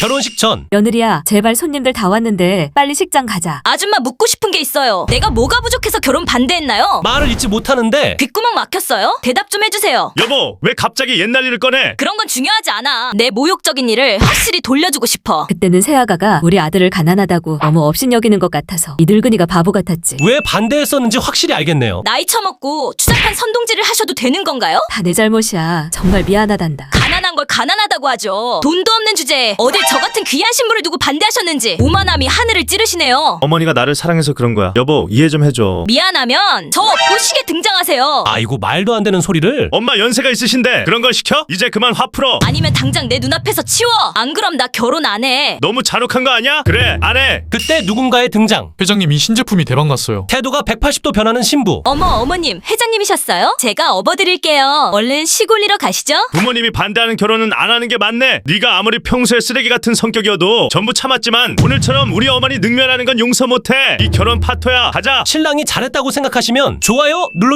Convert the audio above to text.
결혼식 전 며느리야, 제발 손님들 다 왔는데 빨리 식장 가자. 아줌마 묻고 싶은 게 있어요. 내가 뭐가 부족해서 결혼 반대했나요? 말을 잊지 못하는데 귓구멍 막혔어요? 대답 좀 해주세요. 여보, 왜 갑자기 옛날 일을 꺼내? 그런 건 중요하지 않아. 내 모욕적인 일을 확실히 돌려주고 싶어. 그때는 새아가가 우리 아들을 가난하다고 너무 업신여기는 것 같아서 이 늙은이가 바보 같았지. 왜 반대했었는지 확실히 알겠네요. 나이 처먹고 추잡한 선동질을 하셔도 되는 건가요? 다 내 잘못이야. 정말 미안하단다. 가난하다고 하죠. 돈도 없는 주제에 어딜 저 같은 귀한 신부를 두고 반대하셨는지 오만함이 하늘을 찌르시네요. 어머니가 나를 사랑해서 그런 거야. 여보, 이해 좀 해줘. 미안하면 저 시계 등장하세요. 아이고 말도 안 되는 소리를 엄마 연세가 있으신데 그런 걸 시켜? 이제 그만 화 풀어. 아니면 당장 내 눈앞에서 치워. 안 그럼 나 결혼 안 해. 너무 잔혹한 거 아니야? 그래, 안 해. 그때 누군가의 등장. 회장님 이 신제품이 대박 났어요. 태도가 180도 변하는 신부. 어머 어머님 회장님이셨어요? 제가 업어드릴게요. 얼른 시골리러 가시죠. 부모님이 반대하는 결혼은 안 하는 게 맞네. 네가 아무리 평소에 쓰레기 같은 성격이어도 전부 참았지만 오늘처럼 우리 어머니 능멸하는 건 용서 못해. 이 결혼 파토야. 가자. 신랑이 잘했다고 생각하시면 좋아요 눌러